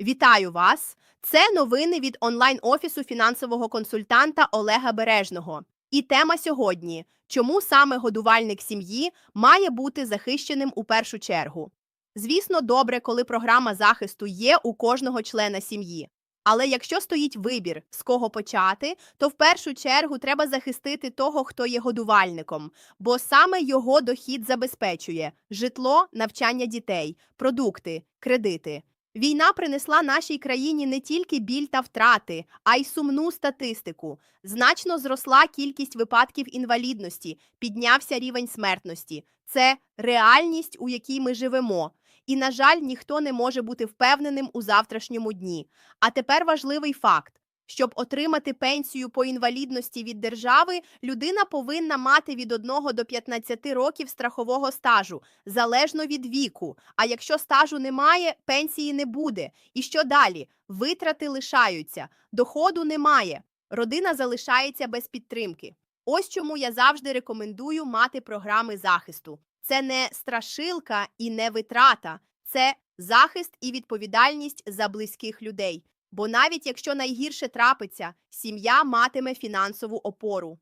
Вітаю вас! Це новини від онлайн-офісу фінансового консультанта Олега Бережного. І тема сьогодні: чому саме годувальник сім'ї має бути захищеним у першу чергу? Звісно, добре, коли програма захисту є у кожного члена сім'ї. Але якщо стоїть вибір, з кого почати, то в першу чергу треба захистити того, хто є годувальником, бо саме його дохід забезпечує житло, навчання дітей, продукти, кредити. Війна принесла нашій країні не тільки біль та втрати, а й сумну статистику. Значно зросла кількість випадків інвалідності, піднявся рівень смертності. Це реальність, у якій ми живемо. І, на жаль, ніхто не може бути впевненим у завтрашньому дні. А тепер важливий факт. Щоб отримати пенсію по інвалідності від держави, людина повинна мати від 1 до 15 років страхового стажу, залежно від віку. А якщо стажу немає, пенсії не буде. І що далі? Витрати лишаються, доходу немає, родина залишається без підтримки. Ось чому я завжди рекомендую мати програми захисту. Це не страшилка і не витрата, це захист і відповідальність за близьких людей. Бо навіть якщо найгірше трапиться, сім'я матиме фінансову опору.